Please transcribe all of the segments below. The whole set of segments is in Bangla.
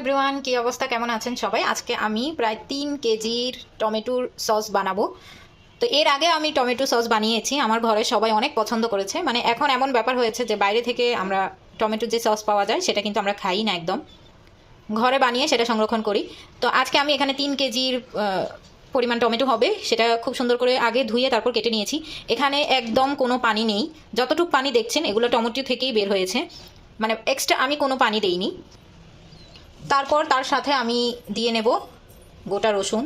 এভরিওয়ান কি অবস্থা? কেমন আছেন সবাই? আজকে আমি প্রায় তিন কেজির টমেটোর সস বানাবো। তো এর আগে আমি টমেটো সস বানিয়েছি। আমার ঘরে সবাই অনেক পছন্দ করেছে। মানে এখন এমন ব্যাপার হয়েছে যে বাইরে থেকে আমরা টমেটোর যে সস পাওয়া যায়, সেটা কিন্তু আমরা খাই না একদম। ঘরে বানিয়ে সেটা সংরক্ষণ করি। তো আজকে আমি এখানে তিন কেজির পরিমাণ টমেটো হবে। সেটা খুব সুন্দর করে আগে ধুয়ে তারপর কেটে নিয়েছি। এখানে একদম কোনো পানি নেই। যতটুকু পানি দেখছেন, এগুলো টমেটো থেকেই বের হয়েছে। মানে এক্সট্রা আমি কোনো পানি দেইনি। তারপর তার সাথে আমি দিয়ে নেব গোটা রসুন।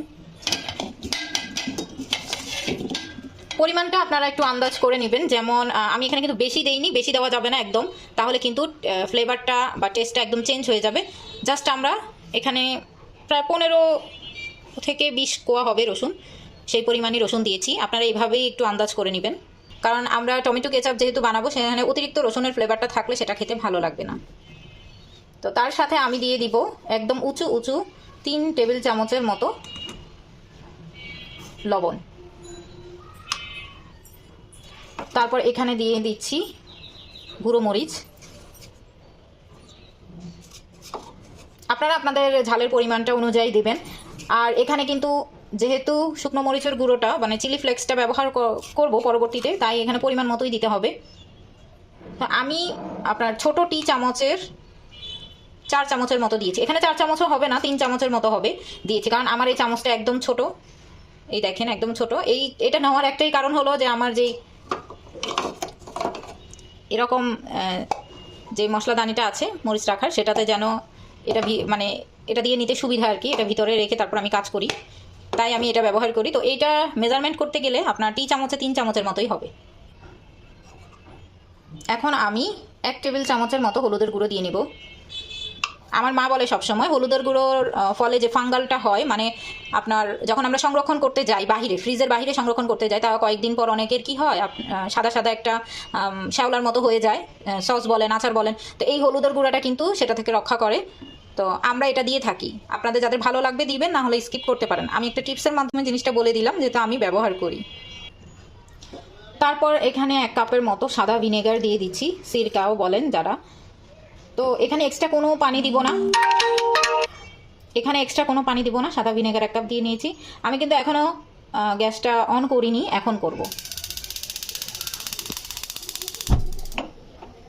পরিমাণটা আপনারা একটু আন্দাজ করে নেবেন। যেমন আমি এখানে কিন্তু বেশি দেইনি, বেশি দেওয়া যাবে না একদম। তাহলে কিন্তু ফ্লেভারটা বা টেস্টটা একদম চেঞ্জ হয়ে যাবে। জাস্ট আমরা এখানে প্রায় পনেরো থেকে বিশ কোয়া হবে রসুন। সেই পরিমাণই রসুন দিয়েছি। আপনারা এইভাবেই একটু আন্দাজ করে নেবেন। কারণ আমরা টমেটো কেচাপ যেহেতু বানাবো, সেখানে অতিরিক্ত রসুনের ফ্লেভারটা থাকলে সেটা খেতে ভালো লাগবে না। তো তার সাথে আমি দিয়ে দিব একদম উঁচু উঁচু তিন টেবিল চামচের মতো লবণ। তারপর এখানে দিয়ে দিচ্ছি গুঁড়ো মরিচ। আপনারা আপনাদের ঝালের পরিমাণটা অনুযায়ী দিবেন। আর এখানে কিন্তু যেহেতু শুকনো মরিচের গুঁড়োটা মানে চিলি ফ্লেক্সটা ব্যবহার করব পরবর্তীতে, তাই এখানে পরিমাণ মতোই দিতে হবে। আমি আপনার ছোট টি চামচের চার চামচের মতো দিয়েছি। এখানে চার চামচও হবে না, তিন চামচের মতো হবে দিয়েছি। কারণ আমার এই চামচটা একদম ছোট। এই দেখেন, একদম ছোট। এই, এটা নেওয়ার একটাই কারণ হলো যে আমার যেই এরকম যে মশলাদানিটা আছে, মরিচ রাখার, সেটাতে যেন এটা মানে এটা দিয়ে নিতে সুবিধা আর কি। এটা ভিতরে রেখে তারপর আমি কাজ করি। তাই আমি এটা ব্যবহার করি। তো এইটা মেজারমেন্ট করতে গেলে আপনার টি চামচে তিন চামচের মতোই হবে। এখন আমি এক টেবিল চামচের মতো হলুদের গুঁড়ো দিয়ে নিব। আমার মা বলে সবসময়, হলুদের গুঁড়োর ফলে যে ফাঙ্গালটা হয় মানে আপনার যখন আমরা সংরক্ষণ করতে যাই বাহিরে, ফ্রিজের বাহিরে সংরক্ষণ করতে যাই, তা কয়েকদিন পর অনেকের কি হয় সাদা সাদা একটা শ্যাওলার মতো হয়ে যায় সস বলেন, আচার বলেন, তো এই হলুদের গুঁড়াটা কিন্তু সেটা থেকে রক্ষা করে। তো আমরা এটা দিয়ে থাকি। আপনাদের যাদের ভালো লাগবে দিবেন, না হলে স্কিপ করতে পারেন। আমি একটা টিপসের মাধ্যমে জিনিসটা বলে দিলাম, যেটা আমি ব্যবহার করি। তারপর এখানে এক কাপের মতো সাদা ভিনেগার দিয়ে দিচ্ছি, সিরকাও বলেন যারা। তো এখানে এক্সট্রা কোনো পানি দিব না। এখানে এক্সট্রা কোনো পানি দিব না, সাদা ভিনেগার এক কাপ দিয়ে নিয়েছি। আমি কিন্তু এখনও গ্যাসটা অন করিনি, এখন করব।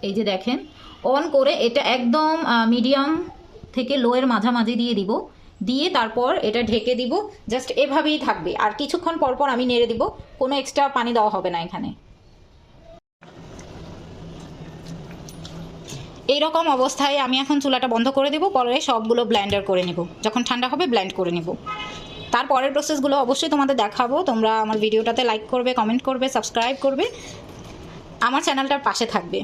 এই যে দেখেন অন করে এটা একদম মিডিয়াম থেকে লোয়ের মাঝামাঝি দিয়ে দিব। দিয়ে তারপর এটা ঢেকে দিব জাস্ট এভাবেই থাকবে। আর কিছুক্ষণ পর পর আমি নেড়ে দিব, কোনো এক্সট্রা পানি দেওয়া হবে না এখানে। এইরকম অবস্থায় আমি এখন চুলাটা বন্ধ করে দেবো, পরে সবগুলো ব্লেন্ডার করে নেব। যখন ঠান্ডা হবে ব্লেন্ড করে নেব। তারপরের প্রসেসগুলো অবশ্যই তোমাদের দেখাবো। তোমরা আমার ভিডিওটাতে লাইক করবে কমেন্ট করবে সাবস্ক্রাইব করবে। আমার চ্যানেলটার পাশে থাকবে।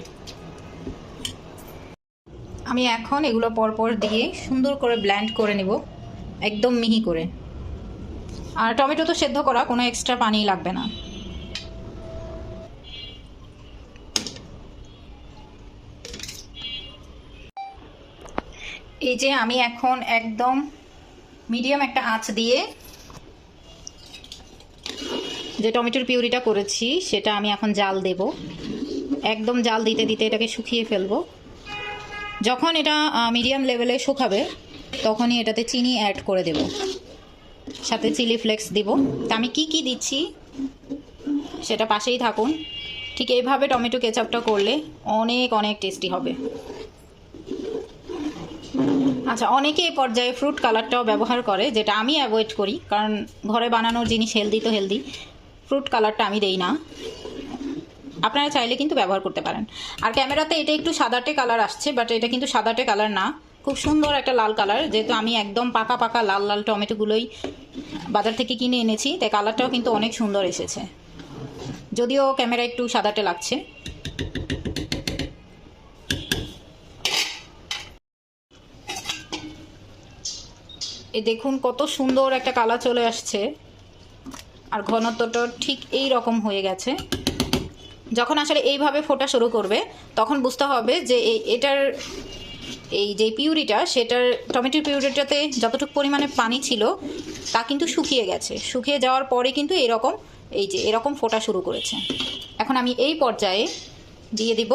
আমি এখন এগুলো পরপর দিয়ে সুন্দর করে ব্ল্যান্ড করে নেব, একদম মিহি করে। আর টমেটো তো সেদ্ধ করা, কোনো এক্সট্রা পানি লাগবে না। এই যে আমি এখন একদম মিডিয়াম একটা আঁচ দিয়ে যে টমেটোর পিউরিটা করেছি, সেটা আমি এখন জাল দেব। একদম জাল দিতে দিতে এটাকে শুকিয়ে ফেলব। যখন এটা মিডিয়াম লেভেলে শুকাবে, তখনই এটাতে চিনি অ্যাড করে দেব। সাথে চিলি ফ্লেক্স দিব। তা আমি কি কি দিচ্ছি, সেটা পাশেই থাকুন। ঠিক এইভাবে টমেটো কেচাপটা করলে অনেক অনেক টেস্টি হবে। আচ্ছা অনেকে এই পর্যায়ে ফ্রুট কালারটাও ব্যবহার করে, যেটা আমি অ্যাভয়েড করি, কারণ ঘরে বানানোর জিনিস হেলদি তো হেলদি ফ্রুট কালারটা আমি দেই না। আপনারা চাইলে কিন্তু ব্যবহার করতে পারেন। আর ক্যামেরাতে এটা একটু সাদাটে কালার আসছে বাট এটা কিন্তু সাদাটে কালার না। খুব সুন্দর একটা লাল কালার যেহেতু আমি একদম পাকা পাকা লাল লাল টমেটোগুলোই বাজার থেকে কিনে এনেছি, তাই কালারটাও কিন্তু অনেক সুন্দর এসেছে। যদিও ক্যামেরা একটু সাদাটে লাগছে। এই দেখুন কত সুন্দর একটা কালার চলে আসছে। আর ঘনত্বটা ঠিক এই রকম হয়ে গেছে। যখন আসলে এইভাবে ফোটা শুরু করবে, তখন বুঝতে হবে যে এই এটার এই যে পিউরিটা, সেটার টমেটোর পিউরিটাতে যতটুকু পরিমাণে পানি ছিল, তা কিন্তু শুকিয়ে গেছে। শুকিয়ে যাওয়ার পরে কিন্তু এরকম, এই যে এরকম ফোটা শুরু করেছে। এখন আমি এই পর্যায়ে দিয়ে দিব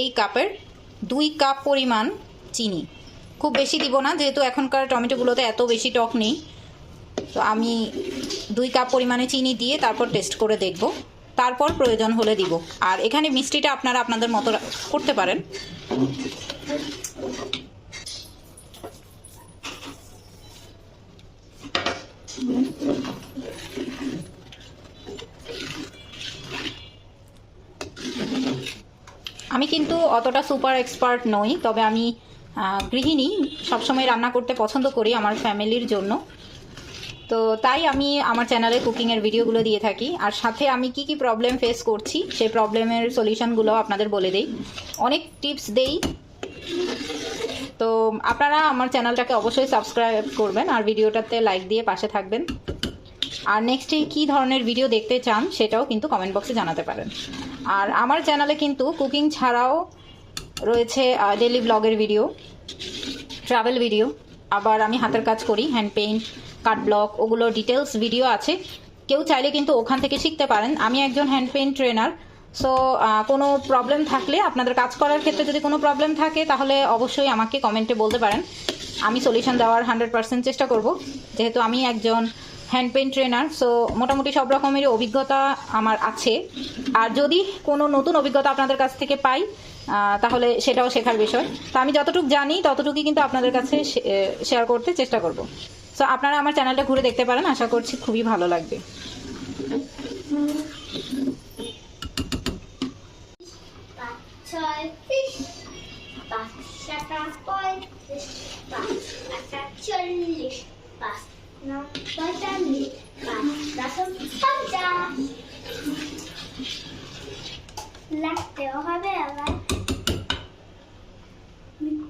এই কাপের দুই কাপ পরিমাণ চিনি। খুব বেশি দিব না, যেহেতু এখনকার টমেটোগুলোতে এত বেশি টক নেই। তো আমি দুই কাপ পরিমাণে চিনি দিয়ে তারপর টেস্ট করে দেখব। তারপর প্রয়োজন হলে দিব। আর এখানে মিষ্টিটা আপনারা আপনাদের মতো করতে পারেন। আমি কিন্তু অতটা সুপার এক্সপার্ট নই, তবে আমি গৃহিণী সবসময় রান্না করতে পছন্দ করি আমার ফ্যামিলির জন্য। তো তাই আমি আমার চ্যানেলে কুকিংয়ের ভিডিওগুলো দিয়ে থাকি। আর সাথে আমি কি কি প্রবলেম ফেস করছি, সেই প্রবলেমের সলিউশনগুলো আপনাদের বলে দেই। অনেক টিপস দেই। তো আপনারা আমার চ্যানেলটাকে অবশ্যই সাবস্ক্রাইব করবেন আর ভিডিওটাতে লাইক দিয়ে পাশে থাকবেন। আর নেক্সটে কী ধরনের ভিডিও দেখতে চান, সেটাও কিন্তু কমেন্ট বক্সে জানাতে পারেন। আর আমার চ্যানেলে কিন্তু কুকিং ছাড়াও রয়েছে ডেলি ব্লগের ভিডিও ট্রাভেল ভিডিও আবার আমি হাতের কাজ করি হ্যান্ড পেইন্ট কাট ব্লক ওগুলো ডিটেলস ভিডিও আছে। কেউ চাইলে কিন্তু ওখান থেকে শিখতে পারেন। আমি একজন হ্যান্ড পেইন্ট ট্রেনার সো কোনো প্রবলেম থাকলে আপনাদের কাজ করার ক্ষেত্রে যদি কোনো প্রবলেম থাকে, তাহলে অবশ্যই আমাকে কমেন্টে বলতে পারেন। আমি সলিউশন দেওয়ার হান্ড্রেড পার্সেন্ট চেষ্টা করব। যেহেতু আমি একজন হ্যান্ড পেইন্ট ট্রেনার সো মোটামুটি সব রকমেরই অভিজ্ঞতা আমার আছে। আর যদি কোনো নতুন অভিজ্ঞতা আপনাদের কাছ থেকে পাই তাহলে সেটাও শেখার বিষয়। তো আমি যতটুকু জানি, ততটুকুই কিন্তু আপনাদের কাছে শেয়ার করতে চেষ্টা করব। সো আপনারা আমার চ্যানেলটা ঘুরে দেখতে পারেন, আশা করছি খুবই ভালো লাগবে। পাঁচ ছয় ত্রিশ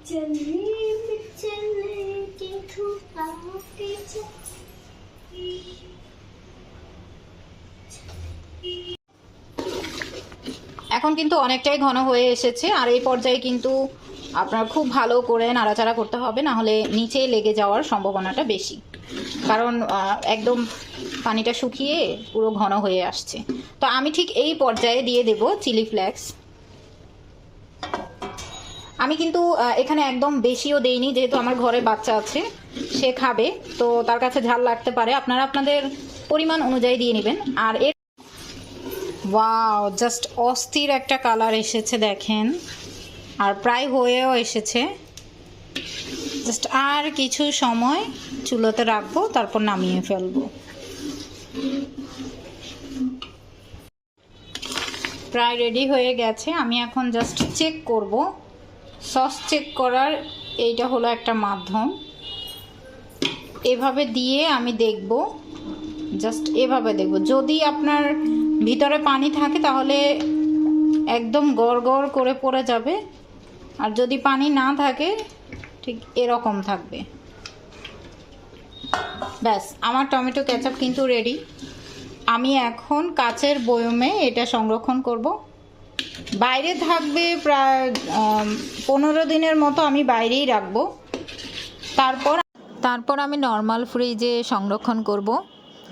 এখন কিন্তু অনেকটাই ঘন হয়ে এসেছে, আর এই পর্যায়ে কিন্তু আপনার খুব ভালো করে নাড়াচাড়া করতে হবে, না হলে নিচে লেগে যাওয়ার সম্ভাবনাটা বেশি। কারণ একদম পানিটা শুকিয়ে পুরো ঘন হয়ে আসছে। তো আমি ঠিক এই পর্যায়ে দিয়ে দেব চিলি ফ্লেক্স। আমি কিন্তু এখানে একদম বেশিও দেইনি, যেহেতু আমার ঘরে বাচ্চা আছে, সে খাবে, তো তার কাছে ঝাল লাগতে পারে। আপনারা আপনাদের পরিমাণ অনুযায়ী দিয়ে নেবেন। আর এর ওয়াও জাস্ট অস্থির একটা কালার এসেছে, দেখেন। আর প্রায় হয়েও এসেছে। জাস্ট আর কিছু সময় চুলোতে রাখব, তারপর নামিয়ে ফেলব। প্রায় রেডি হয়ে গেছে, আমি এখন জাস্ট চেক করব। সস চেক করার এইটা হলো একটা মাধ্যম। এভাবে দিয়ে আমি দেখব জাস্ট এভাবে দেখব। যদি আপনার ভিতরে পানি থাকে তাহলে একদম গড় গড় করে পড়ে যাবে। আর যদি পানি না থাকে, ঠিক এরকম থাকবে। ব্যাস, আমার টমেটো কেচাপ কিন্তু রেডি আমি এখন কাচের বয়মে এটা সংরক্ষণ করব। বাইরে থাকবে প্রায় পনেরো দিনের মতো আমি বাইরেই রাখব। তারপর তারপর আমি নর্মাল ফ্রিজে সংরক্ষণ করব।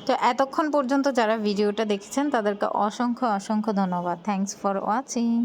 তো এতক্ষণ পর্যন্ত যারা ভিডিওটা দেখেছেন, তাদেরকে অসংখ্য অসংখ্য ধন্যবাদ। Thanks for watching